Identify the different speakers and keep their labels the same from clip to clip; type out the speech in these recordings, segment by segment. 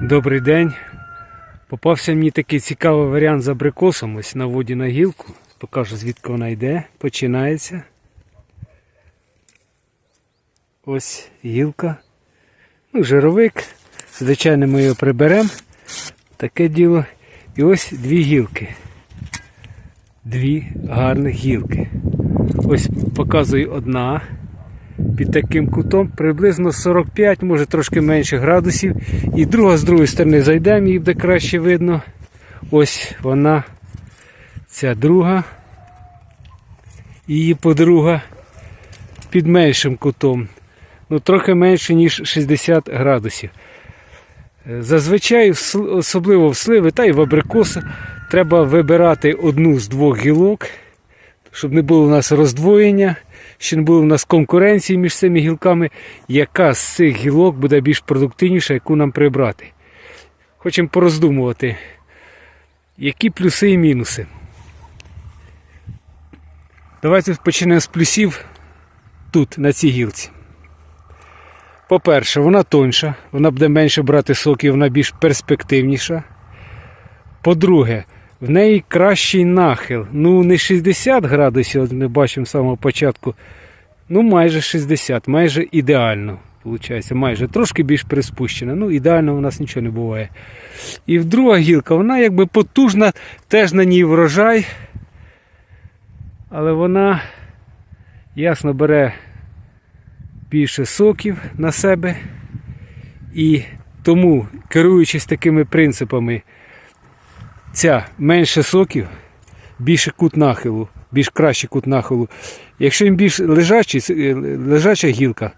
Speaker 1: Добрий день. Попався мені такий цікавий варіант з абрикосом. Ось на воді на гілку. Покажу звідки вона йде. Починається. Ось гілка. Ну, жировик. Звичайно, ми його приберемо. Таке діло. І ось дві гілки. Дві гарних гілки. Ось показую одна під таким кутом приблизно 45, може трошки менше градусів. І друга з другої сторони зайдемо, її буде краще видно. Ось вона, ця друга. Її подруга під меншим кутом. Ну, трохи менше, ніж 60 градусів. Зазвичай, особливо в сливи та й в абрикоси, треба вибирати одну з двох гілок, щоб не було у нас роздвоєння, щоб не було у нас конкуренції між цими гілками, яка з цих гілок буде більш продуктивніша, яку нам прибрати. Хочемо пороздумувати, які плюси і мінуси. Давайте почнемо з плюсів тут, на цій гілці. По-перше, вона тоньша, вона буде менше брати соків, вона більш перспективніша. По-друге, в неї кращий нахил. Ну, не 60 градусів, от ми бачимо з самого початку. Ну, майже 60, майже ідеально. Виходить, майже трошки більш приспущена. Ну, ідеально у нас нічого не буває. І друга гілка, вона якби потужна, теж на ній врожай. Але вона ясно бере більше соків на себе. І тому, керуючись такими принципами, ця менше соків, більше кут нахилу, більш кращий кут нахилу. Якщо він більш лежачий, е, лежача гілка,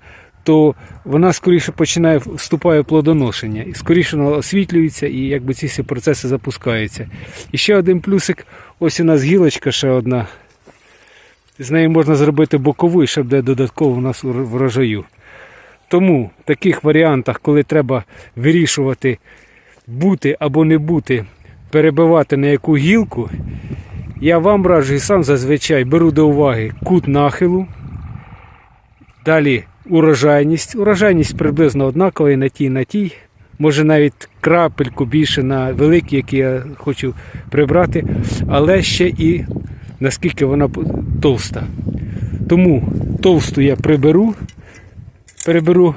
Speaker 1: то вона скоріше починає вступає в плодоношення, і скоріше вона освітлюється і якби ці всі процеси запускаються. І ще один плюсик, ось у нас гілочка ще одна. З неї можна зробити бокову і ще буде додатково у нас врожаю. Тому в таких варіантах, коли треба вирішувати, бути або не бути, перебивати на яку гілку, я вам раджу і сам зазвичай беру до уваги кут нахилу. Далі урожайність. Урожайність приблизно однакова і на тій, і на тій. Може навіть крапельку більше на великій, які я хочу прибрати, але ще і наскільки вона товста. Тому товсту я приберу, переберу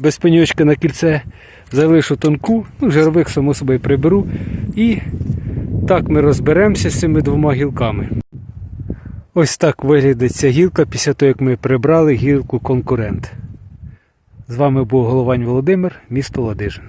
Speaker 1: без пеньочка на кільце, залишу тонку, ну, жировик, само собою, приберу. І так ми розберемося з цими двома гілками. Ось так виглядає ця гілка після того, як ми прибрали гілку конкурент. З вами був Головань Володимир, місто Ладижин.